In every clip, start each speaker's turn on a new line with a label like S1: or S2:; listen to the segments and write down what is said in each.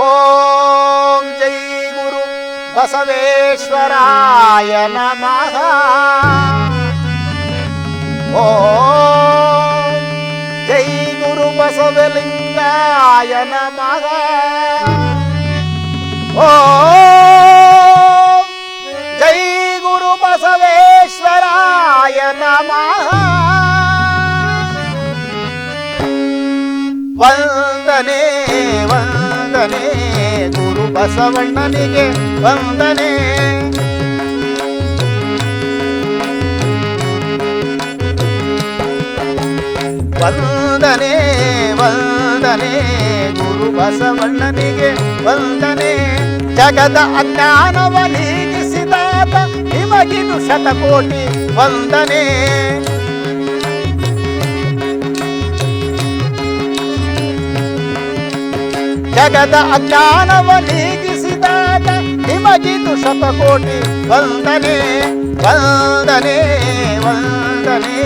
S1: ಓಂ ಜೈ ಗುರು ಬಸವೇಶ್ವರಾಯ ನಮಃ ಓಂ ಜೈ ಗುರು ಬಸವಲಿಂಗಾಯ ನಮಃ ಓಂ ಜೈ ಗುರು ಬಸವೇಶ್ವರಾಯ ನಮಃ ವಂದನೆ ವಂದನೆ, ಗುರು ಬಸವಣ್ಣನಿಗೆ ವಂದನೆ. ವಂದನೆ ವಂದನೆ, ಗುರು ಬಸವಣ್ಣನಿಗೆ ವಂದನೆ. ಜಗದ ಅಜ್ಞಾನವ ನೀಗಿಸಿದಾತ ನಿಮಗಿದು ಶತಕೋಟಿ ವಂದನೆ. ಜಗದ ಅಜ್ಞಾನವ ನೀಗಿಸಿದಾಗ ನಿಮಗಿದು ಶತಕೋಟಿ ವಂದನೆ ವಂದನೆ ವಂದನೆ.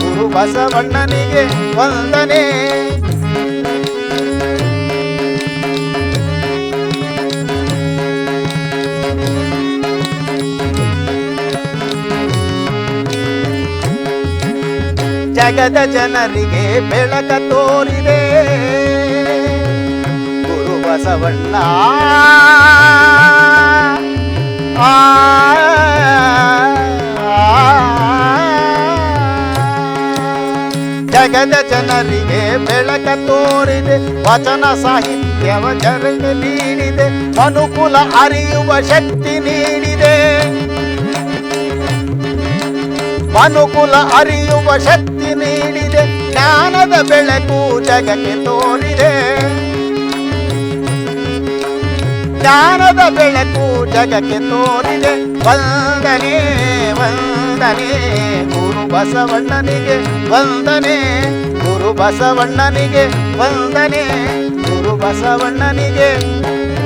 S1: ಗುರು ಬಸವಣ್ಣನಿಗೆ ವಂದನೆ. ಜಗದ ಜನರಿಗೆ ಬೆಳಕ ತೋರಿದೆ. ಬಸವಣ್ಣ ಆ, ಜಗದ ಜನರಿಗೆ ಬೆಳಕ ತೋರಿದೆ ವಚನ ಸಾಹಿತ್ಯವ ಜನರಿಗೆ ನೀಡಿದೆ ಅನುಕೂಲ ಅರಿಯುವ ಶಕ್ತಿ ನೀಡಿದೆ ಅನುಕೂಲ ಅರಿಯುವ ಶಕ್ತಿ ನೀಡಿದೆ ಜ್ಞಾನದ ಬೆಳಕು ಜಗಕ್ಕೆ ತೋರಿದೆ ಜ್ಞಾನದ ಬೆಳಕು ಜಗಕ್ಕೆ ತೋರಿದೆ. ವಂದನೆ ವಂದನೆ, ಗುರು ಬಸವಣ್ಣನಿಗೆ ವಂದನೆ. ಗುರು ಬಸವಣ್ಣನಿಗೆ ವಂದನೆ, ಗುರು ಬಸವಣ್ಣನಿಗೆ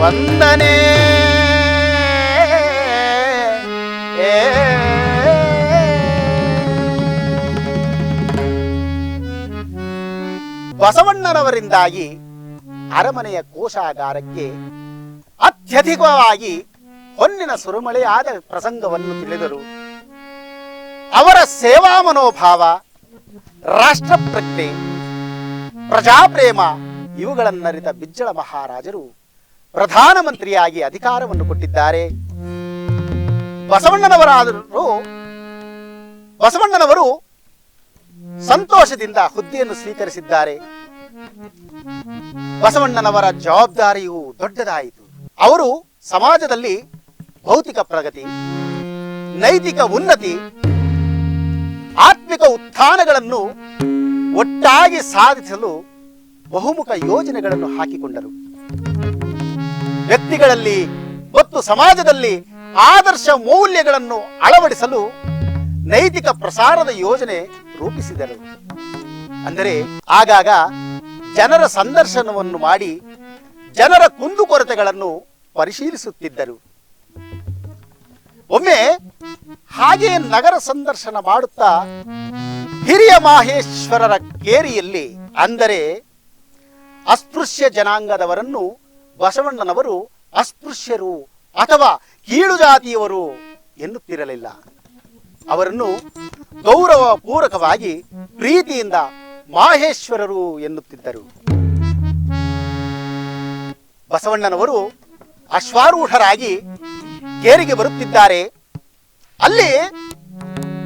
S1: ವಂದನೆ. ಬಸವಣ್ಣನವರಿಂದಾಗಿ ಅರಮನೆಯ ಕೋಶಾಗಾರಕ್ಕೆ ಅತ್ಯಧಿಕವಾಗಿ ಹೊನ್ನಿನ ಸುರುಮಳೆಯಾದ ಪ್ರಸಂಗವನ್ನು ತಿಳಿದರು. ಅವರ ಸೇವಾ ಮನೋಭಾವ, ರಾಷ್ಟ್ರಪ್ರಜ್ಞೆ, ಪ್ರಜಾಪ್ರೇಮ, ಇವುಗಳನ್ನರಿತ ಬಿಜ್ಜಳ ಮಹಾರಾಜರು ಪ್ರಧಾನಮಂತ್ರಿಯಾಗಿ ಅಧಿಕಾರವನ್ನು ಕೊಟ್ಟಿದ್ದಾರೆ. ಬಸವಣ್ಣನವರಾದರೂ, ಬಸವಣ್ಣನವರು ಸಂತೋಷದಿಂದ ಹುದ್ದೆಯನ್ನು ಸ್ವೀಕರಿಸಿದ್ದಾರೆ. ಬಸವಣ್ಣನವರ ಜವಾಬ್ದಾರಿಯು ದೊಡ್ಡದಾಯಿತು. ಅವರು ಸಮಾಜದಲ್ಲಿ ಭೌತಿಕ ಪ್ರಗತಿ, ನೈತಿಕ ಉನ್ನತಿ, ಆತ್ಮಿಕ ಉತ್ಥಾನಗಳನ್ನು ಒಟ್ಟಾಗಿ ಸಾಧಿಸಲು ಬಹುಮುಖ ಯೋಜನೆಗಳನ್ನು ಹಾಕಿಕೊಂಡರು. ವ್ಯಕ್ತಿಗಳಲ್ಲಿ ಮತ್ತು ಸಮಾಜದಲ್ಲಿ ಆದರ್ಶ ಮೌಲ್ಯಗಳನ್ನು ಅಳವಡಿಸಲು ನೈತಿಕ ಪ್ರಸಾರದ ಯೋಜನೆ ರೂಪಿಸಿದರು. ಅಂದರೆ ಆಗಾಗ ಜನರ ಸಂದರ್ಶನವನ್ನು ಮಾಡಿ ಜನರ ಕುಂದುಕೊರತೆಗಳನ್ನು ಪರಿಶೀಲಿಸುತ್ತಿದ್ದರು. ಒಮ್ಮೆ ಹಾಗೆ ನಗರ ಸಂದರ್ಶನ ಮಾಡುತ್ತಾ ಹಿರಿಯ ಮಾಹೇಶ್ವರರ ಕೇರಿಯಲ್ಲಿ, ಅಂದರೆ ಅಸ್ಪೃಶ್ಯ ಜನಾಂಗದವರನ್ನು ಬಸವಣ್ಣನವರು ಅಸ್ಪೃಶ್ಯರು ಅಥವಾ ಕೀಳು ಜಾತಿಯವರು ಎನ್ನುತ್ತಿರಲಿಲ್ಲ. ಅವರನ್ನು ಗೌರವ ಪೂರಕವಾಗಿ ಪ್ರೀತಿಯಿಂದ ಮಾಹೇಶ್ವರರು ಎನ್ನುತ್ತಿದ್ದರು. ಬಸವಣ್ಣನವರು ಅಶ್ವಾರೂಢರಾಗಿ ಕೇರಿಗೆ ಬರುತ್ತಿದ್ದಾರೆ. ಅಲ್ಲಿ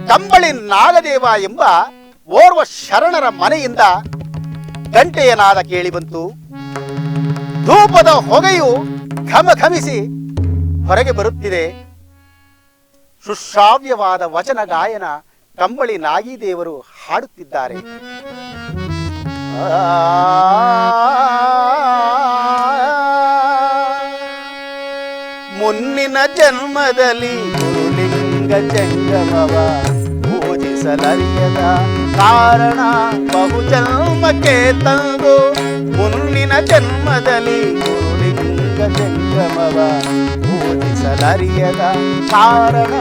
S1: ಕಂಬಳಿ ನಾಗದೇವ ಎಂಬ ಓರ್ವ ಶರಣರ ಮನೆಯಿಂದ ಗಂಟೆಯ ನಾದ ಕೇಳಿಬಂತು ಧೂಪದ ಹೊಗೆಯು ಘಮ ಘಮಿಸಿ ಹೊರಗೆ ಬರುತ್ತಿದೆ. ಸುಶ್ರಾವ್ಯವಾದ ವಚನ ಗಾಯನ ಕಂಬಳಿ ನಾಗಿದೇವರು ಹಾಡುತ್ತಿದ್ದಾರೆ. ಮುನ್ನಿನ ಜನ್ಮದಲ್ಲಿ ಗುರುಲಿಂಗ ಜಂಗಮವ ಪೂಜಿಸಲರಿಯದ ಕಾರಣ ಬಹು ಜನ್ಮಕ್ಕೆ ತಂದು ಮುನ್ನಿನ ಜನ್ಮದಲ್ಲಿ ಗುರುಲಿಂಗ ಜಂಗಮವ ಪೂಜಿಸಲರಿಯದ ಕಾರಣ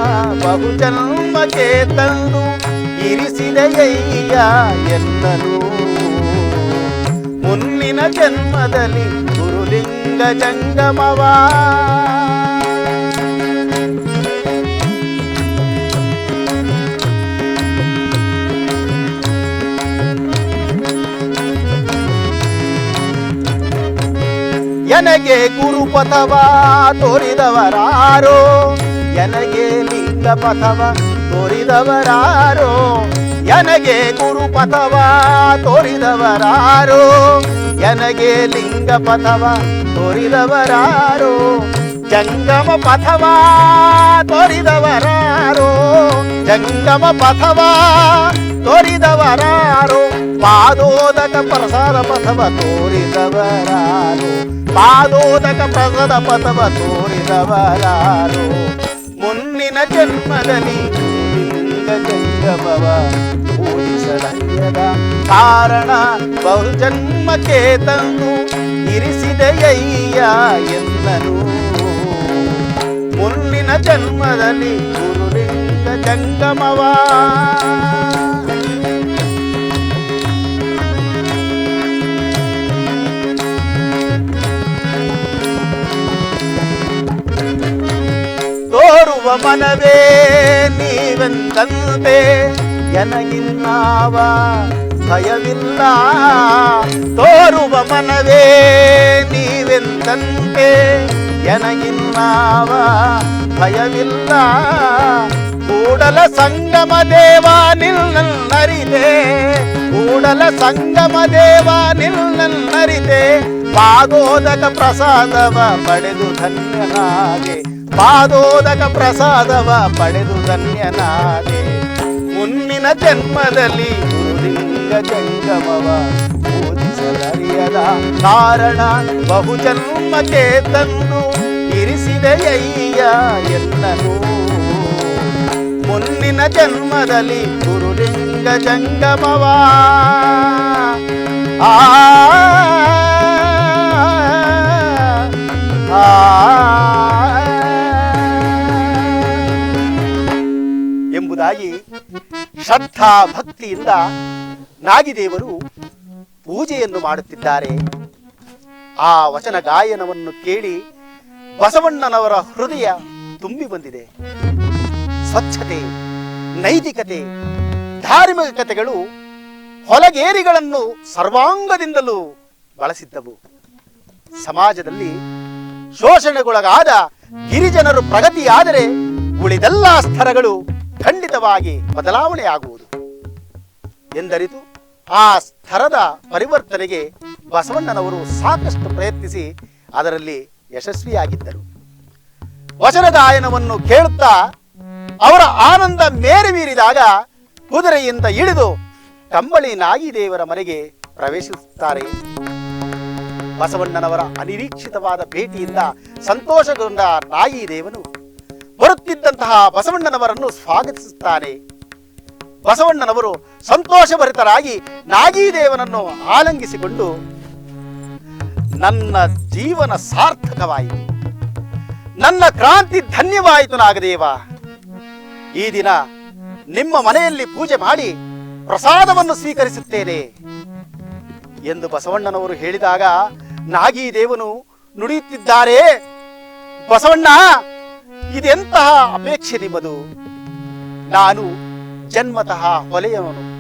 S1: ಬಹು ಜನ್ಮಕ್ಕೆ ತಂದು ಇರಿಸಿದೆಯಯ್ಯ ಎನ್ನನು ಮುನ್ನಿನ ಜನ್ಮದಲ್ಲಿ ಗುರು ಗುರುಲಿಂಗ ಜಂಗಮವ ಎನಗೆ ಗುರುಪಥವ ತೋರಿದವರಾರೋ ಎನಗೆ ಲಿಂಗ ಪಥವ ತೋರಿದವರಾರೋ ಎನಗೆ ಗುರುಪಥವ ತೋರಿದವರಾರೋ ಎನಗೆ ಲಿಂಗ ಪಥವ ತೋರಿದವರಾರೋ, ಜಂಗಮ ಪಥವ ತೋರಿದವರಾರೋ, ಜಂಗಮ ಪಥವ ತೋರಿದವರಾರೋ. ಪಾದೋದಕ ಪ್ರಸಾದ ಪಥವ ತೋರಿದವರಾರೋ ಪಾದೋದಕ ಪ್ರಸಾದ ಪಥವ ತೋರಿದವರಾರೋ ಮುನ್ನಿನ ಜನ್ಮದಲ್ಲಿ ಲಿಂಗ ಜಂಗಮವ ಪೂಜಿಸಲಯ್ಯದ ಕಾರಣ ಬಹುಜನ್ಮಕ್ಕೆ ತಂದು ಇರಿಸಿದೆಯಯ್ಯ ಎನ್ನನು ಮುನ್ನಿನ ಜನ್ಮದಲ್ಲಿ ಗುರುಲಿಂಗ ಜಂಗಮವ ತೋರುವ ಮನವೇ ನೀವೆಂದಂತೆ ಎನಗಿನ್ನಾವ? ಭಯವಿಲ್ಲ. ತೋರುವ ಮನವೇ ನೀವೆಂದಂತೆ ಎನಗಿನ್ನಾವ? ಭಯವಿಲ್ಲ. ಕೂಡಲ ಸಂಗಮ ದೇವ ನಿಲ್ನನ್ನರಿದೆ ಕೂಡಲ ಸಂಗಮ ದೇವ ನಿಲ್ನನ್ನರಿದೆ ಪಾಗೋದಕ ಪ್ರಸಾದವ ಪಡೆದು ಧನ್ಯನಾಗೆ ಪಾದೋದಕ ಪ್ರಸಾದವ ಪಡೆದು ಧನ್ಯನಾದೆ. ಮುನ್ನಿನ ಜನ್ಮದಲ್ಲಿ ಗುರುಲಿಂಗ ಜಂಗಮವ ಬೋಧಿಸಲರಿಯದ ಕಾರಣ ಬಹುಜನ್ಮಕ್ಕೆ ತಂದು ಇರಿಸಿದೆಯಯ್ಯ ಎನ್ನನು ಮುನ್ನಿನ ಜನ್ಮದಲ್ಲಿ ಗುರುಲಿಂಗ ಜಂಗಮವ. ಆ ಶ್ರದ್ಧಾ ಭಕ್ತಿಯಿಂದ ನಾಗಿದೇವರು ಪೂಜೆಯನ್ನು ಮಾಡುತ್ತಿದ್ದಾರೆ. ಆ ವಚನ ಗಾಯನವನ್ನು ಕೇಳಿ ಬಸವಣ್ಣನವರ ಹೃದಯ ತುಂಬಿ ಬಂದಿದೆ. ಸ್ವಚ್ಛತೆ, ನೈತಿಕತೆ, ಧಾರ್ಮಿಕತೆಗಳು ಹೊಲಗೇರಿಗಳನ್ನು ಸರ್ವಾಂಗದಿಂದಲೂ ಬಳಸಿದ್ದವು. ಸಮಾಜದಲ್ಲಿ ಶೋಷಣೆಗೊಳಗಾದ ಗಿರಿಜನರು ಪ್ರಗತಿಯಾದರೆ ಉಳಿದೆಲ್ಲ ಸ್ತರಗಳು ಖಂಡಿತವಾಗಿ ಬದಲಾವಣೆಯಾಗುವುದು. ಎಂದರಿತು ಆ ಸ್ತರದ ಪರಿವರ್ತನೆಗೆ ಬಸವಣ್ಣನವರು ಸಾಕಷ್ಟು ಪ್ರಯತ್ನಿಸಿ ಅದರಲ್ಲಿ ಯಶಸ್ವಿಯಾಗಿದ್ದರು. ವಚನ ಗಾಯನವನ್ನು ಕೇಳುತ್ತಾ ಅವರ ಆನಂದ ಮೇರೆ ಮೀರಿದಾಗ ಕುದುರೆಯಿಂದ ಇಳಿದು ಕಂಬಳಿ ನಾಗಿದೇವರ ಮನೆಗೆ ಪ್ರವೇಶಿಸುತ್ತಾರೆ. ಬಸವಣ್ಣನವರ ಅನಿರೀಕ್ಷಿತವಾದ ಭೇಟಿಯಿಂದ ಸಂತೋಷಗೊಂಡ ನಾಗಿದೇವನು ಬರುತ್ತಿದ್ದಂತಹ ಬಸವಣ್ಣನವರನ್ನು ಸ್ವಾಗತಿಸುತ್ತಾನೆ ಬಸವಣ್ಣನವರು ಸಂತೋಷಭರಿತರಾಗಿ ನಾಗೀದೇವನನ್ನು ಆಲಂಗಿಸಿಕೊಂಡು, ನನ್ನ ಜೀವನ ಸಾರ್ಥಕವಾಯಿತು. ನನ್ನ ಕ್ರಾಂತಿ ಧನ್ಯವಾಯಿತು ನಾಗದೇವ. ಈ ದಿನ ನಿಮ್ಮ ಮನೆಯಲ್ಲಿ ಪೂಜೆ ಮಾಡಿ ಪ್ರಸಾದವನ್ನು ಸ್ವೀಕರಿಸುತ್ತೇನೆ. ಎಂದು ಬಸವಣ್ಣನವರು ಹೇಳಿದಾಗ ನಾಗೀದೇವನು ನುಡಿಯುತ್ತಿದ್ದಾರೆ, ಬಸವಣ್ಣ ಇದೆಂತಹ ಅಪೇಕ್ಷೆ ನಿಮ್ಮದು? ನಾನು ಜನ್ಮತಃ ಹೊಲೆಯವನು.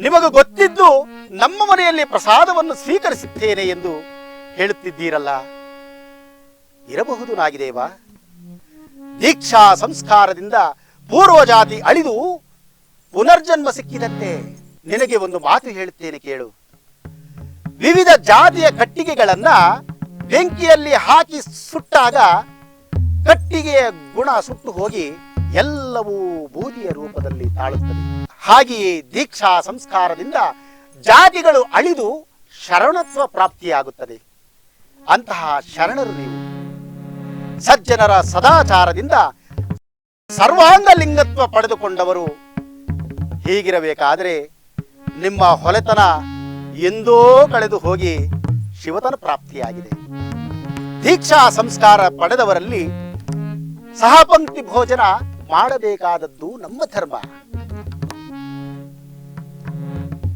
S1: ನಿಮಗೆ ಗೊತ್ತಿದ್ದು ನಮ್ಮ ಮನೆಯಲ್ಲಿ ಪ್ರಸಾದವನ್ನು ಸ್ವೀಕರಿಸುತ್ತೇನೆ ಎಂದು ಹೇಳುತ್ತಿದ್ದೀರಲ್ಲ. ಇರಬಹುದು ನಾಗಿದೇವ. ದೀಕ್ಷಾ ಸಂಸ್ಕಾರದಿಂದ ಪೂರ್ವಜಾತಿ ಅಳಿದು ಪುನರ್ಜನ್ಮ ಸಿಕ್ಕಿದಂತೆ ನಿನಗೆ ಒಂದು ಮಾತು ಹೇಳುತ್ತೇನೆ ಕೇಳು. ವಿವಿಧ ಜಾತಿಯ ಕಟ್ಟಿಗೆಗಳನ್ನ ಬೆಂಕಿಯಲ್ಲಿ ಹಾಕಿ ಸುಟ್ಟಾಗ ಕಟ್ಟಿಗೆಯ ಗುಣ ಸುಟ್ಟು ಹೋಗಿ ಎಲ್ಲವೂ ಬೂದಿಯ ರೂಪದಲ್ಲಿ ತಾಳುತ್ತದೆ. ಹಾಗೆಯೇ ದೀಕ್ಷಾ ಸಂಸ್ಕಾರದಿಂದ ಜಾತಿಗಳು ಅಳಿದು ಶರಣತ್ವ ಪ್ರಾಪ್ತಿಯಾಗುತ್ತದೆ. ಅಂತಹ ಶರಣರು ನೀವು. ಸಜ್ಜನರ ಸದಾಚಾರದಿಂದ ಸರ್ವಾಂಗ ಲಿಂಗತ್ವ ಪಡೆದುಕೊಂಡವರು. ಹೀಗಿರಬೇಕಾದರೆ ನಿಮ್ಮ ಹೊಲೆತನ ಎಂದೋ ಕಳೆದು ಹೋಗಿ ಶಿವತನ ಪ್ರಾಪ್ತಿಯಾಗಿದೆ. ದೀಕ್ಷಾ ಸಂಸ್ಕಾರ ಪಡೆದವರಲ್ಲಿ ಸಹಪಂಕ್ತಿ ಭೋಜನ ಮಾಡಬೇಕಾದದ್ದು ನಮ್ಮ ಧರ್ಮ.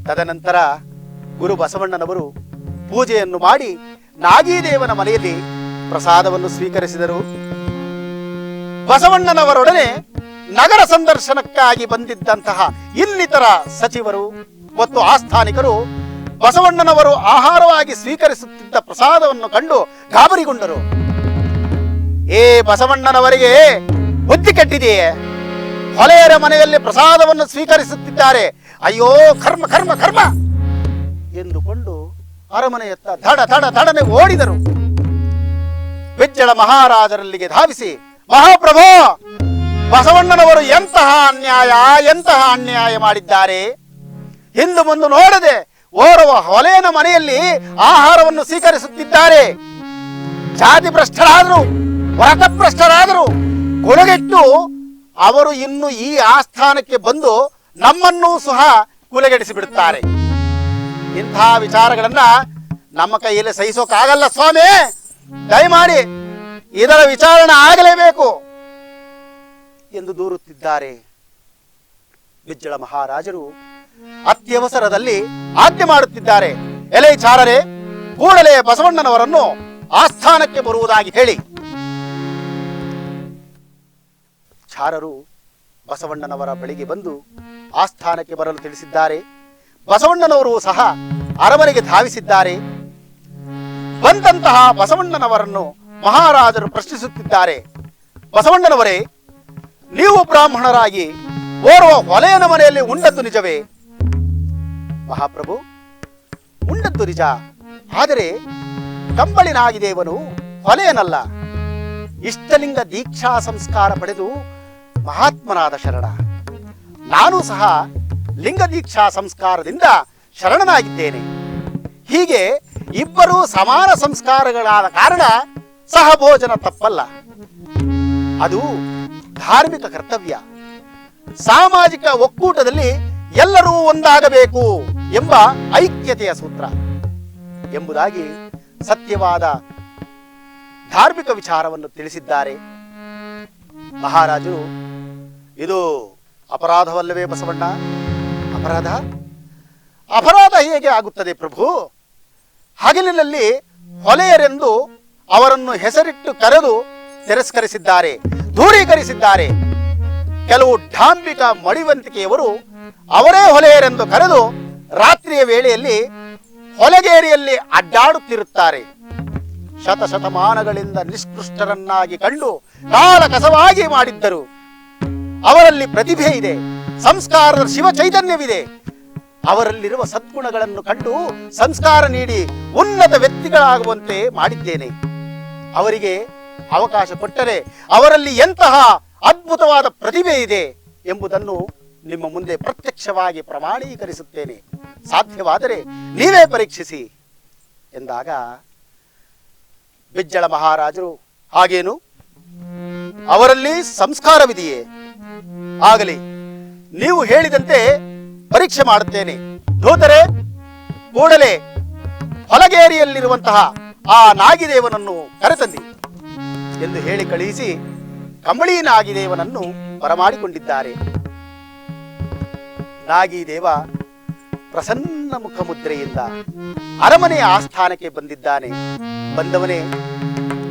S1: ತದನಂತರ ಗುರು ಬಸವಣ್ಣನವರು ಪೂಜೆಯನ್ನು ಮಾಡಿ ನಾಗೀದೇವನ ಮನೆಯಲ್ಲಿ ಪ್ರಸಾದವನ್ನು ಸ್ವೀಕರಿಸಿದರು. ಬಸವಣ್ಣನವರೊಡನೆ ನಗರ ಸಂದರ್ಶನಕ್ಕಾಗಿ ಬಂದಿದ್ದಂತಹ ಇನ್ನಿತರ ಸಚಿವರು ಮತ್ತು ಆಸ್ಥಾನಿಕರು ಬಸವಣ್ಣನವರು ಆಹಾರವಾಗಿ ಸ್ವೀಕರಿಸುತ್ತಿದ್ದ ಪ್ರಸಾದವನ್ನು ಕಂಡು ಗಾಬರಿಗೊಂಡರು. ಏ ಬಸವಣ್ಣನವರಿಗೆ ಬುದ್ಧಿ ಕೆಟ್ಟಿದೆಯೇ? ಹೊಲೆಯರ ಮನೆಯಲ್ಲಿ ಪ್ರಸಾದವನ್ನು ಸ್ವೀಕರಿಸುತ್ತಿದ್ದಾರೆ. ಅಯ್ಯೋ, ಕರ್ಮ ಕರ್ಮ ಕರ್ಮ! ಎಂದುಕೊಂಡು ಅರಮನೆಯತ್ತ ದಡ ಧಡ, ಧಡನೆ ಓಡಿದರು. ಬಿಜ್ಜಳ ಮಹಾರಾಜರಲ್ಲಿಗೆ ಧಾವಿಸಿ, ಮಹಾಪ್ರಭು, ಬಸವಣ್ಣನವರು ಎಂತಹ ಅನ್ಯಾಯ ಎಂತಹ ಅನ್ಯಾಯ ಮಾಡಿದ್ದಾರೆ? ಹಿಂದು ಮುಂದು ನೋಡದೆ ಓರವ ಹೊಲೆಯನ ಮನೆಯಲ್ಲಿ ಆಹಾರವನ್ನು ಸ್ವೀಕರಿಸುತ್ತಿದ್ದಾರೆ. ಜಾತಿ ಭ್ರಷ್ಟರಾದರು ವ್ರತಭ್ರಷ್ಟರಾದರು ಕೊಡುಗೆಟ್ಟು ಅವರು ಇನ್ನು ಈ ಆಸ್ಥಾನಕ್ಕೆ ಬಂದು ನಮ್ಮನ್ನೂ ಸಹ ಕುಲಗೆಡಿಸಿ ಬಿಡುತ್ತಾರೆ ಇಂತಹ ವಿಚಾರಗಳನ್ನ ನಮ್ಮ ಕೈಯಲ್ಲಿ ಸಹಿಸೋಕಾಗಲ್ಲ ಸ್ವಾಮಿ. ದಯಮಾಡಿ ಇದರ ವಿಚಾರಣೆ ಆಗಲೇಬೇಕು ಎಂದು ದೂರುತ್ತಿದ್ದಾರೆ. ಬಿಜ್ಜಳ ಮಹಾರಾಜರು ಅತ್ಯವಸರದಲ್ಲಿ ಆಜ್ಞೆ ಮಾಡುತ್ತಿದ್ದಾರೆ. ಎಲೆ ಚಾರರೆ, ಕೂಡಲೇ ಬಸವಣ್ಣನವರನ್ನು ಆಸ್ಥಾನಕ್ಕೆ ಬರುವುದಾಗಿ ಹೇಳಿ. ಚಾರರು ಬಸವಣ್ಣನವರ ಬಳಿಗೆ ಬಂದು ಆಸ್ಥಾನಕ್ಕೆ ಬರಲು ತಿಳಿಸಿದ್ದಾರೆ. ಬಸವಣ್ಣನವರು ಸಹ ಅರಮನೆಗೆ ಧಾವಿಸಿದ್ದಾರೆ. ಬಂದಂತಹ ಬಸವಣ್ಣನವರನ್ನು ಮಹಾರಾಜರು ಪ್ರಶ್ನಿಸುತ್ತಿದ್ದಾರೆ. ಬಸವಣ್ಣನವರೇ, ನೀವು ಬ್ರಾಹ್ಮಣರಾಗಿ ಓರ್ವ ಹೊಲೆಯನ ಮನೆಯಲ್ಲಿ ಉಂಡದ್ದು ನಿಜವೇ? ಮಹಾಪ್ರಭು ಉಂಡದ್ದು ನಿಜ. ಆದರೆ ಕಂಬಳಿನಾಗಿದೇವನು ಹೊಲೆಯನಲ್ಲ. ಇಷ್ಟಲಿಂಗ ದೀಕ್ಷಾ ಸಂಸ್ಕಾರ ಪಡೆದು ಮಹಾತ್ಮನಾದ ಶರಣ. ನಾನು ಸಹ ಲಿಂಗ ದೀಕ್ಷಾ ಸಂಸ್ಕಾರದಿಂದ ಶರಣನಾಗಿದ್ದೇನೆ. ಹೀಗೆ ಇಬ್ಬರೂ ಸಮಾನ ಸಂಸ್ಕಾರಗಳಾದ ಕಾರಣ ಸಹಭೋಜನ ತಪ್ಪಲ್ಲ. ಅದು ಧಾರ್ಮಿಕ ಕರ್ತವ್ಯ. ಸಾಮಾಜಿಕ ಒಕ್ಕೂಟದಲ್ಲಿ ಎಲ್ಲರೂ ಒಂದಾಗಬೇಕು ಎಂಬ ಐಕ್ಯತೆಯ ಸೂತ್ರ. ಎಂಬುದಾಗಿ ಸತ್ಯವಾದ ಧಾರ್ಮಿಕ ವಿಚಾರವನ್ನು ತಿಳಿಸಿದ್ದಾರೆ. ಮಹಾರಾಜರು ಇದು ಅಪರಾಧವಲ್ಲವೇ ಬಸವಣ್ಣ? ಅಪರಾಧ? ಅಪರಾಧ ಹೇಗೆ ಆಗುತ್ತದೆ ಪ್ರಭು? ಹಗಲಿನಲ್ಲಿ ಹೊಲೆಯರೆಂದು ಅವರನ್ನು ಹೆಸರಿಟ್ಟು ಕರೆದು ತಿರಸ್ಕರಿಸಿದ್ದಾರೆ, ದೂರೀಕರಿಸಿದ್ದಾರೆ. ಕೆಲವು ಡಾಂಬಿಕ ಮಡಿವಂತಿಕೆಯವರು ಅವರೇ ಹೊಲೆಯರೆಂದು ಕರೆದು ರಾತ್ರಿಯ ವೇಳೆಯಲ್ಲಿ ಹೊಲಗೇರಿಯಲ್ಲಿ ಅಡ್ಡಾಡುತ್ತಿರುತ್ತಾರೆ. ಶತಶತಮಾನಗಳಿಂದ ನಿಷ್ಕೃಷ್ಟರನ್ನಾಗಿ ಕಂಡು ಕಾಲ ಕಸವಾಗಿ ಮಾಡಿದ್ದರು. ಅವರಲ್ಲಿ ಪ್ರತಿಭೆ ಇದೆ, ಸಂಸ್ಕಾರದ ಶಿವ ಚೈತನ್ಯವಿದೆ. ಅವರಲ್ಲಿರುವ ಸದ್ಗುಣಗಳನ್ನು ಕಂಡು ಸಂಸ್ಕಾರ ನೀಡಿ ಉನ್ನತ ವ್ಯಕ್ತಿಗಳಾಗುವಂತೆ ಮಾಡಿದ್ದೇನೆ. ಅವರಿಗೆ ಅವಕಾಶ ಕೊಟ್ಟರೆ ಅವರಲ್ಲಿ ಎಂತಹ ಅದ್ಭುತವಾದ ಪ್ರತಿಭೆ ಇದೆ ಎಂಬುದನ್ನು ನಿಮ್ಮ ಮುಂದೆ ಪ್ರತ್ಯಕ್ಷವಾಗಿ ಪ್ರಮಾಣೀಕರಿಸುತ್ತೇನೆ. ಸಾಧ್ಯವಾದರೆ ನೀವೇ ಪರೀಕ್ಷಿಸಿ ಎಂದಾಗ ಬಿಜ್ಜಳ ಮಹಾರಾಜರು ಹಾಗೇನು? ಅವರಲ್ಲಿ ಸಂಸ್ಕಾರವಿದೆಯೇ? ಆಗಲಿ, ನೀವು ಹೇಳಿದಂತೆ ಪರೀಕ್ಷೆ ಮಾಡುತ್ತೇನೆ. ಧೂತರೆ ಕೂಡಲೇ ಹೊಲಗೇರಿಯಲ್ಲಿರುವಂತಹ ಆ ನಾಗಿದೇವನನ್ನು ಕರೆತಂದಿ ಎಂದು ಹೇಳಿ ಕಳುಹಿಸಿ ಕಂಬಳಿ ನಾಗಿದೇವನನ್ನು ಬರಮಾಡಿಕೊಂಡಿದ್ದಾರೆ. ನಾಗಿದೇವ ಪ್ರಸನ್ನ ಮುಖ ಮುದ್ರೆಯಿಂದ ಅರಮನೆಯ ಆಸ್ಥಾನಕ್ಕೆ ಬಂದಿದ್ದಾನೆ. ಬಂದವನೇ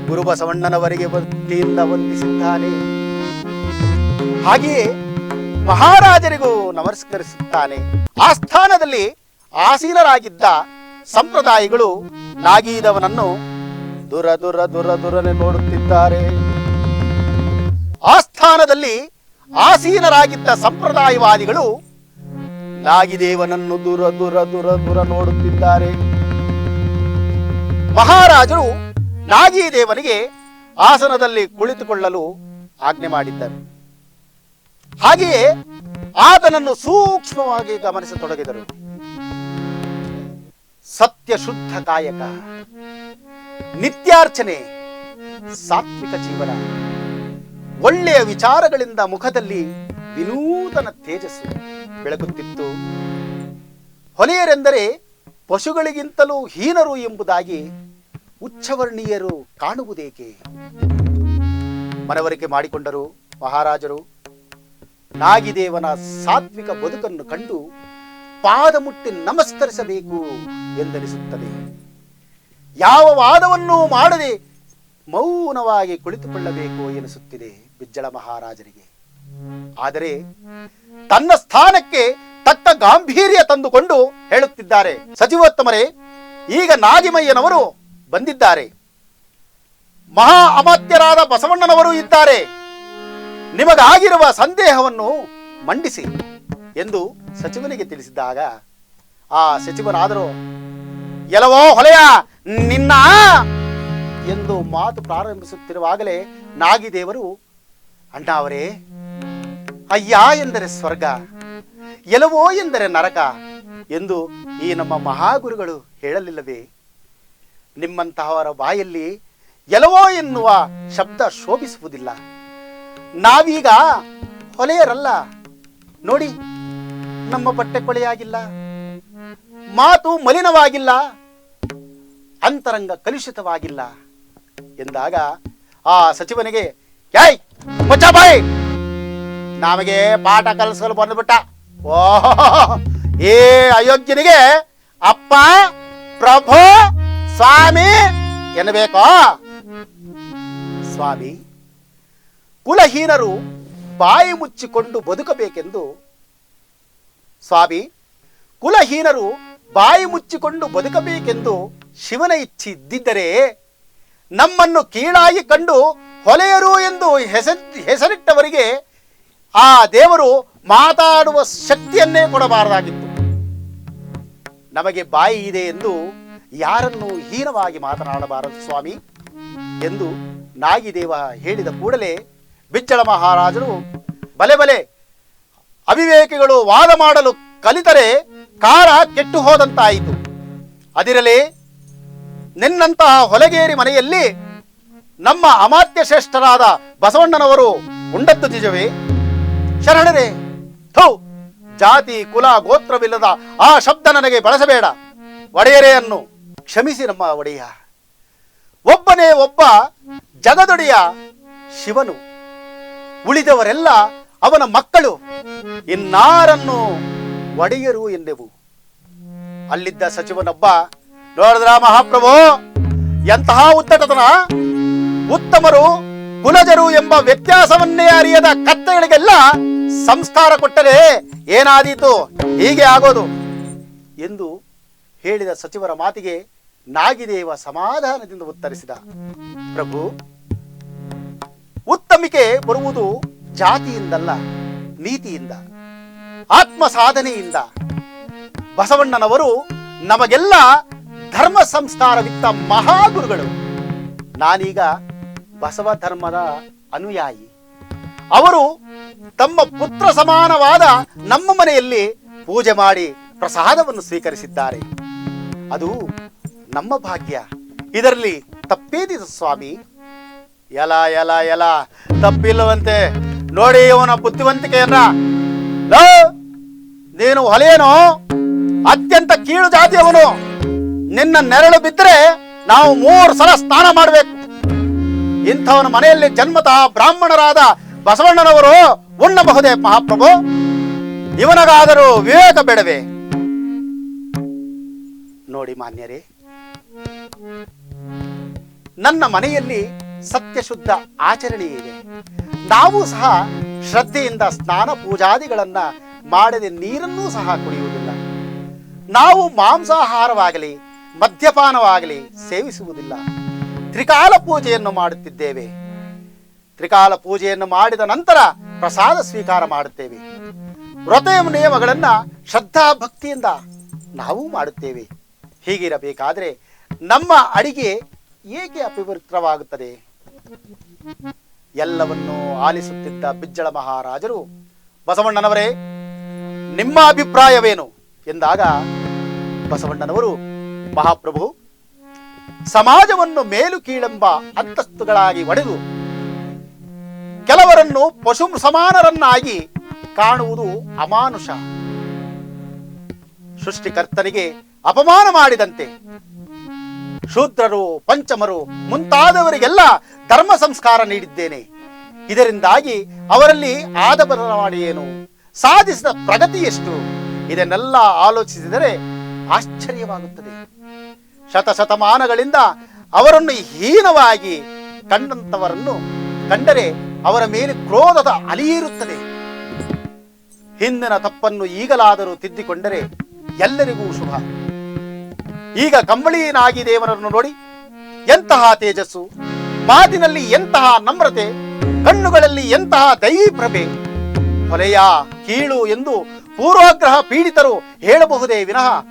S1: ಗುರುಬಸವಣ್ಣನವರಿಗೆ ಭಕ್ತಿಯಿಂದ ವಂದಿಸಿದ್ದಾನೆ. ಹಾಗೆಯೇ ಮಹಾರಾಜರಿಗೂ ನಮಸ್ಕರಿಸುತ್ತಾನೆ. ಆಸ್ಥಾನದಲ್ಲಿ ಆಸೀನರಾಗಿದ್ದ ಸಂಪ್ರದಾಯಿಗಳು ನಾಗೀದವನನ್ನು ದುರ ದುರ ದುರ ದುರನೆ ನೋಡುತ್ತಿದ್ದಾರೆ. ಆಸ್ಥಾನದಲ್ಲಿ ಆಸೀನರಾಗಿದ್ದ ಸಂಪ್ರದಾಯವಾದಿಗಳು ನಾಗಿದೇವನನ್ನು ದುರ ದುರ ದುರ ದುರ ನೋಡುತ್ತಿದ್ದಾರೆ. ಮಹಾರಾಜರು ನಾಗಿದೇವನಿಗೆ ಆಸನದಲ್ಲಿ ಕುಳಿತುಕೊಳ್ಳಲು ಆಜ್ಞೆ ಮಾಡಿದ್ದರು. ಹಾಗೆಯೇ ಆತನನ್ನು ಸೂಕ್ಷ್ಮವಾಗಿ ಗಮನಿಸತೊಡಗಿದರು. ಸತ್ಯ ಶುದ್ಧ ಕಾಯಕ ನಿತ್ಯಾರ್ಚನೆ, ಸಾತ್ವಿಕ ಜೀವನ, ಒಳ್ಳೆಯ ವಿಚಾರಗಳಿಂದ ಮುಖದಲ್ಲಿ ವಿನೂತನ ತೇಜಸ್ಸು ಬೆಳಗುತ್ತಿತ್ತು. ಹೊಲೆಯರೆಂದರೆ ಪಶುಗಳಿಗಿಂತಲೂ ಹೀನರು ಎಂಬುದಾಗಿ ಉಚ್ಚವರ್ಣೀಯರು ಕಾಣುವುದೇಕೆ? ಮನವರಿಕೆ ಮಾಡಿಕೊಂಡರು ಮಹಾರಾಜರು. ನಾಗಿದೇವನ ಸಾತ್ವಿಕ ಬದುಕನ್ನು ಕಂಡು ಪಾದ ಮುಟ್ಟಿ ನಮಸ್ಕರಿಸಬೇಕು ಎಂದನಿಸುತ್ತದೆ. ಯಾವ ವಾದವನ್ನೂ ಮಾಡದೆ ಮೌನವಾಗಿ ಕುಳಿತುಕೊಳ್ಳಬೇಕು ಎನಿಸುತ್ತಿದೆ ಬಿಜ್ಜಳ ಮಹಾರಾಜರಿಗೆ. ಆದರೆ ತನ್ನ ಸ್ಥಾನಕ್ಕೆ ತಕ್ಕ ಗಾಂಭೀರ್ಯ ತಂದುಕೊಂಡು ಹೇಳುತ್ತಿದ್ದಾರೆ. ಸಚಿವೋತ್ತಮರೇ, ಈಗ ನಾಗಿಮಯ್ಯನವರು ಬಂದಿದ್ದಾರೆ. ಮಹಾ ಅಮಾತ್ಯರಾದ ಬಸವಣ್ಣನವರು ಇದ್ದಾರೆ. ನಿಮಗಾಗಿರುವ ಸಂದೇಹವನ್ನು ಮಂಡಿಸಿ ಎಂದು ಸಚಿವನಿಗೆ ತಿಳಿಸಿದಾಗ ಆ ಸಚಿವನಾದರೂ ಎಲವೋ ಹೊಲೆಯ, ನಿನ್ನ! ಎಂದು ಮಾತು ಪ್ರಾರಂಭಿಸುತ್ತಿರುವಾಗಲೇ ನಾಗಿದೇವರು, ಅಣ್ಣ ಅವರೇ, ಅಯ್ಯ ಎಂದರೆ ಸ್ವರ್ಗ ಎಲವೋ ಎಂದರೆ ನರಕ ಎಂದು ಈ ನಮ್ಮ ಮಹಾಗುರುಗಳು ಹೇಳಲಿಲ್ಲವೇ? ನಿಮ್ಮಂತಹವರ ಬಾಯಲ್ಲಿ ಎಲವೋ ಎನ್ನುವ ಶಬ್ದ ಶೋಭಿಸುವುದಿಲ್ಲ. ನಾವೀಗ ಹೊಲೆಯರಲ್ಲ. ನೋಡಿ, ನಮ್ಮ ಬಟ್ಟೆ ಕೊಳೆಯಾಗಿಲ್ಲ. ಮಾತು ಮಲಿನವಾಗಿಲ್ಲ. ಅಂತರಂಗ ಕಲುಷಿತವಾಗಿಲ್ಲ. ಎಂದಾಗ ಆ ಸಚಿವನಿಗೆ, ಯಾಯ್ ಬಾಯ್! ನಮಗೆ ಪಾಠ ಕಲಿಸಲು ಬಂದ್ಬಿಟ್ಟ. ಓ ಏ ಅಯೋಗ್ಯನಿಗೆ ಅಪ್ಪ, ಪ್ರಭು, ಸ್ವಾಮಿ ಎನ್ನಬೇಕೋ? ಸ್ವಾಮಿ ಕುಲಹೀನರು ಬಾಯಿ ಮುಚ್ಚಿಕೊಂಡು ಬದುಕಬೇಕೆಂದು ಸ್ವಾಮಿ, ಕುಲಹೀನರು ಬಾಯಿ ಮುಚ್ಚಿಕೊಂಡು ಬದುಕಬೇಕೆಂದು ಶಿವನ ಇಚ್ಛಿದ್ದಿದ್ದರೆ ನಮ್ಮನ್ನು ಕೀಳಾಗಿ ಕಂಡು ಹೊಲೆಯರು ಎಂದು ಹೆಸರು, ಹೆಸರಿಟ್ಟವರಿಗೆ ಆ ದೇವರು ಮಾತಾಡುವ ಶಕ್ತಿಯನ್ನೇ ಕೊಡಬಾರದಾಗಿತ್ತು. ನಮಗೆ ಬಾಯಿ ಇದೆ ಎಂದು ಯಾರನ್ನು ಹೀನವಾಗಿ ಮಾತನಾಡಬಾರದು ಸ್ವಾಮಿ ಎಂದು ನಾಗಿದೇವ ಹೇಳಿದ ಕೂಡಲೇ ಬಿಚ್ಚಳ ಮಹಾರಾಜರು ಬಲೆ ಬಲೆ ಅವಿವೇಕಿಗಳು ವಾದ ಮಾಡಲು ಕಲಿತರೆ ಕಾರ ಕೆಟ್ಟು ಹೋದಂತಾಯಿತು. ಅದಿರಲಿ ನಿನ್ನಂತಹ ಹೊಲಗೇರಿ ಮನೆಯಲ್ಲಿ ನಮ್ಮ ಅಮಾತ್ಯ ಶ್ರೇಷ್ಠರಾದ ಬಸವಣ್ಣನವರು ಉಂಡದ್ದು ನಿಜವೇ ಶರಣರೇ, ಥೌ, ಜಾತಿ, ಕುಲ, ಗೋತ್ರವಿಲ್ಲದ ಆ ಶಬ್ದ ನನಗೆ ಬಳಸಬೇಡ. ಒಡೆಯರೇ ಅನ್ನು ಕ್ಷಮಿಸಿ ನಮ್ಮ ಒಡೆಯ. ಒಬ್ಬನೇ ಒಬ್ಬ ಜಗದೊಡೆಯ ಶಿವನು. ಉಳಿದವರೆಲ್ಲ ಅವನ ಮಕ್ಕಳು. ಇನ್ನಾರನ್ನು ಒಡೆಯರು ಎಂದೆವು. ಅಲ್ಲಿದ್ದ ಸಚಿವನೊಬ್ಬ, ನೋಡಿದ್ರ ಮಹಾಪ್ರಭು, ಎಂತಹ ಉತ್ತಟತನ? ಉತ್ತಮರು ಕುಲಜರು ಎಂಬ ವ್ಯತ್ಯಾಸವನ್ನೇ ಅರಿಯದ ಕತ್ತೆಗಳಿಗೆಲ್ಲ ಸಂಸ್ಕಾರ ಕೊಟ್ಟರೆ ಏನಾದೀತು? ಹೀಗೆ ಆಗೋದು? ಎಂದು ಹೇಳಿದ ಸಚಿವರ ಮಾತಿಗೆ ನಾಗಿದೇವ ಸಮಾಧಾನದಿಂದ ಉತ್ತರಿಸಿದ, ಪ್ರಭು ಉತ್ತಮಿಕೆ ಬರುವುದು ಜಾತಿಯಿಂದಲ್ಲ, ನೀತಿಯಿಂದ ಆತ್ಮ ಸಾಧನೆಯಿಂದ ಬಸವಣ್ಣನವರು ನಮಗೆಲ್ಲ ಧರ್ಮ ಸಂಸ್ಕಾರವಿತ್ತ ಮಹಾಗುರುಗಳು. ನಾನೀಗ ಬಸವ ಧರ್ಮದ ಅನುಯಾಯಿ. ಅವರು ತಮ್ಮ ಪುತ್ರ ಸಮಾನವಾದ ನಮ್ಮ ಮನೆಯಲ್ಲಿ ಪೂಜೆ ಮಾಡಿ ಪ್ರಸಾದವನ್ನು ಸ್ವೀಕರಿಸಿದ್ದಾರೆ. ಅದು ನಮ್ಮ ಭಾಗ್ಯ. ಇದರಲ್ಲಿ ತಪ್ಪೇದಿದೆ ಸ್ವಾಮಿ? ಎಲ ಎಲ ಎಲ. ತಪ್ಪಿಲ್ಲವಂತೆ. ನೋಡಿ ಇವನ ಬುದ್ಧಿವಂತಿಕೆಯನ್ನ. ನೀನು ಹೊಲೆಯೇನು ಅತ್ಯಂತ ಕೀಳು ಜಾತಿಯವನು. ನಿನ್ನ ನೆರಳು ಬಿದ್ದರೆ ನಾವು ಮೂರು ಸಲ ಸ್ನಾನ ಮಾಡಬೇಕು. ಇಂಥವನ ಮನೆಯಲ್ಲಿ ಜನ್ಮತಃ ಬ್ರಾಹ್ಮಣರಾದ ಬಸವಣ್ಣನವರು ಉಣ್ಣಬಹುದೇ ಮಹಾಪ್ರಭು? ಇವನಗಾದರೂ ವಿವೇಕ ಬೇಡವೇ? ನೋಡಿ ಮಾನ್ಯರೇ, ನನ್ನ ಮನೆಯಲ್ಲಿ ಸತ್ಯಶುದ್ಧ ಆಚರಣೆ ಇದೆ. ನಾವು ಸಹ ಶ್ರದ್ಧೆಯಿಂದ ಸ್ನಾನ ಪೂಜಾದಿಗಳನ್ನ ಮಾಡದೆ ನೀರನ್ನೂ ಸಹ ಕುಡಿಯುವುದಿಲ್ಲ. ನಾವು ಮಾಂಸಾಹಾರವಾಗಲಿ, ಮದ್ಯಪಾನವಾಗಲಿ ಸೇವಿಸುವುದಿಲ್ಲ. ತ್ರಿಕಾಲ ಪೂಜೆಯನ್ನು ಮಾಡುತ್ತಿದ್ದೇವೆ. ತ್ರಿಕಾಲ ಪೂಜೆಯನ್ನು ಮಾಡಿದ ನಂತರ ಪ್ರಸಾದ ಸ್ವೀಕಾರ ಮಾಡುತ್ತೇವೆ. ವ್ರತ ನಿಯಮಗಳನ್ನು ಶ್ರದ್ಧಾ ಭಕ್ತಿಯಿಂದ ನಾವು ಮಾಡುತ್ತೇವೆ. ಹೀಗಿರಬೇಕಾದ್ರೆ ನಮ್ಮ ಅಡಿಗೆ ಏಕೆ ಅಪವಿತ್ರವಾಗುತ್ತದೆ ಎಲ್ಲವನ್ನೂ ಆಲಿಸುತ್ತಿದ್ದ ಬಿಜ್ಜಳ ಮಹಾರಾಜರು, ಬಸವಣ್ಣನವರೇ, ನಿಮ್ಮ ಅಭಿಪ್ರಾಯವೇನು? ಎಂದಾಗ ಬಸವಣ್ಣನವರು, ಮಹಾಪ್ರಭು, ಸಮಾಜವನ್ನು ಮೇಲು ಕೀಳೆಂಬ ಅಂತಸ್ತುಗಳಾಗಿ ಒಡೆದು ಕೆಲವರನ್ನು ಪಶು ಸಮಾನರನ್ನಾಗಿ ಕಾಣುವುದು ಅಮಾನುಷ. ಸೃಷ್ಟಿಕರ್ತನಿಗೆ ಅಪಮಾನ ಮಾಡಿದಂತೆ ಶೂದ್ರರು, ಪಂಚಮರು ಮುಂತಾದವರಿಗೆಲ್ಲ ಧರ್ಮ ಸಂಸ್ಕಾರ ನೀಡಿದ್ದೇನೆ. ಇದರಿಂದಾಗಿ ಅವರಲ್ಲಿ ಆದ ಬದಲಾವಣೆ ಏನು? ಸಾಧಿಸಿದ ಪ್ರಗತಿ ಎಷ್ಟು? ಇದನ್ನೆಲ್ಲ ಆಲೋಚಿಸಿದರೆ ಆಶ್ಚರ್ಯವಾಗುತ್ತದೆ. ಶತಶತಮಾನಗಳಿಂದ ಅವರನ್ನು ಹೀನವಾಗಿ ಕಂಡಂತವರನ್ನು ಕಂಡರೆ ಅವರ ಮೇಲೆ ಕ್ರೋಧದ ಅಲಿಯಿರುತ್ತದೆ ಹಿಂದಿನ ತಪ್ಪನ್ನು ಈಗಲಾದರೂ ತಿದ್ದಿಕೊಂಡರೆ ಎಲ್ಲರಿಗೂ ಶುಭ. ಈಗ ಕಂಬಳಿ ನಾಗಿದೇವರನ್ನು ನೋಡಿ, ಎಂತಹ ತೇಜಸ್ಸು! ಮಾತಿನಲ್ಲಿ ಎಂತಹ ನಮ್ರತೆ, ಕಣ್ಣುಗಳಲ್ಲಿ ಎಂತಹ ದೈವಿ ಪ್ರಭೆ ಹೊಲೆಯ ಕೀಳು ಎಂದು ಪೂರ್ವಾಗ್ರಹ ಪೀಡಿತರು ಹೇಳಬಹುದೇ ವಿನಃ?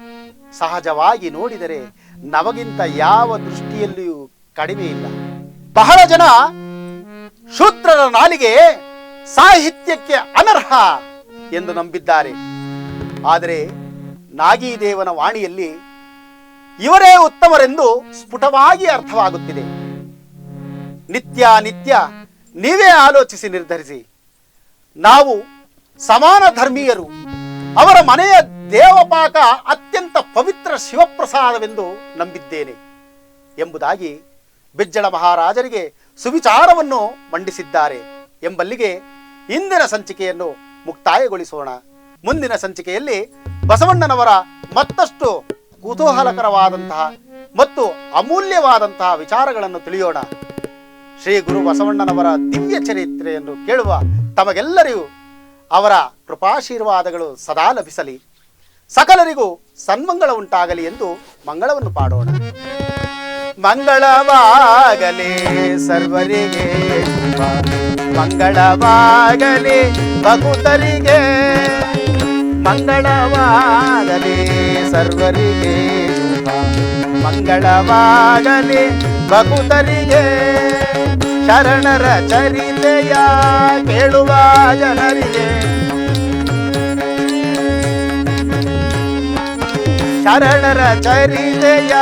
S1: ಸಹಜವಾಗಿ ನೋಡಿದರೆ ನಮಗಿಂತ ಯಾವ ದೃಷ್ಟಿಯಲ್ಲಿಯೂ ಕಡಿಮೆ ಇಲ್ಲ. ಬಹಳ ಜನ ಶೂದ್ರರ ನಾಲಿಗೆ ಸಾಹಿತ್ಯಕ್ಕೆ ಅನರ್ಹ ಎಂದು ನಂಬಿದ್ದಾರೆ. ಆದರೆ ನಾಗೀದೇವನ ವಾಣಿಯಲ್ಲಿ ಇವರೇ ಉತ್ತಮರೆಂದು ಸ್ಫುಟವಾಗಿ ಅರ್ಥವಾಗುತ್ತಿದೆ. ನಿತ್ಯ ನಿತ್ಯ ನೀವೇ ಆಲೋಚಿಸಿ ನಿರ್ಧರಿಸಿ. ನಾವು ಸಮಾನ ಧರ್ಮೀಯರು. ಅವರ ಮನೆಯ ದೇವಪಾಕ ಅತ್ಯಂತ ಪವಿತ್ರ ಶಿವಪ್ರಸಾದವೆಂದು ನಂಬಿದ್ದೇನೆ ಎಂಬುದಾಗಿ ಬಿಜ್ಜಳ ಮಹಾರಾಜರಿಗೆ ಸುವಿಚಾರವನ್ನು ಮಂಡಿಸಿದ್ದಾರೆ ಎಂಬಲ್ಲಿಗೆ ಇಂದಿನ ಸಂಚಿಕೆಯನ್ನು ಮುಕ್ತಾಯಗೊಳಿಸೋಣ. ಮುಂದಿನ ಸಂಚಿಕೆಯಲ್ಲಿ ಬಸವಣ್ಣನವರ ಮತ್ತಷ್ಟು ಕುತೂಹಲಕರವಾದಂತಹ ಮತ್ತು ಅಮೂಲ್ಯವಾದಂತಹ ವಿಚಾರಗಳನ್ನು ತಿಳಿಯೋಣ. ಶ್ರೀ ಗುರು ಬಸವಣ್ಣನವರ ದಿವ್ಯ ಚರಿತ್ರೆಯನ್ನು ಕೇಳುವ ತಮಗೆಲ್ಲರಿಗೂ ಅವರ ಕೃಪಾಶೀರ್ವಾದಗಳು ಸದಾ ಲಭಿಸಲಿ ಸಕಲರಿಗೂ ಸನ್ಮಂಗಳ ಉಂಟಾಗಲಿ ಎಂದು ಮಂಗಳವನ್ನು ಪಾಡೋಣ ಮಂಗಳವಾಗಲಿ ಸರ್ವರಿಗೆ. ಮಂಗಳವಾಗಲಿ ಭಕುತರಿಗೆ ಮಂಗಳವಾಗಲಿ ಸರ್ವರಿಗೆ. ಮಂಗಳವಾಗಲಿ ಭಕುತರಿಗೆ ಶರಣರ ಚರಿತೆಯ ಕೇಳುವ ಜನರಿಗೆ. ಶರಣರ ಚರಿತೆಯ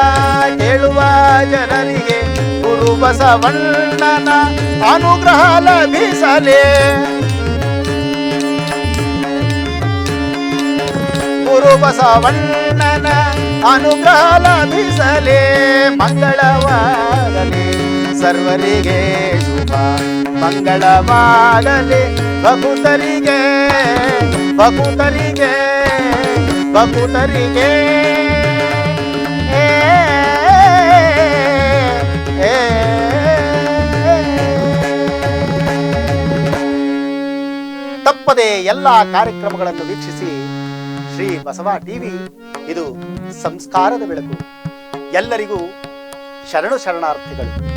S1: ಕೇಳುವ ಜನರಿಗೆ ಗುರು ಬಸವಣ್ಣನ ಅನುಗ್ರಹ ಲಭಿಸಲೇ. ಗುರು ಬಸವಣ್ಣನ ಅನುಗ್ರಹ ಲಭಿಸಲೇ ಮಂಗಳವಾಗಲಿ. ಸರ್ವರಿಗೆ ಶುಭ. ಮಂಗಳವಾಗಲಿ. ಭಕುತರಿಗೆ ಭಕುತರಿಗೆ ಭಕುತರಿಗೆ. ತಪ್ಪದೆ ಎಲ್ಲ ಕಾರ್ಯಕ್ರಮಗಳನ್ನು ವೀಕ್ಷಿಸಿ ಶ್ರೀ ಬಸವ ಟಿವಿ. ಇದು ಸಂಸ್ಕಾರದ ಬೆಳಕು. ಎಲ್ಲರಿಗೂ ಶರಣು ಶರಣಾರ್ಥಿಗಳು.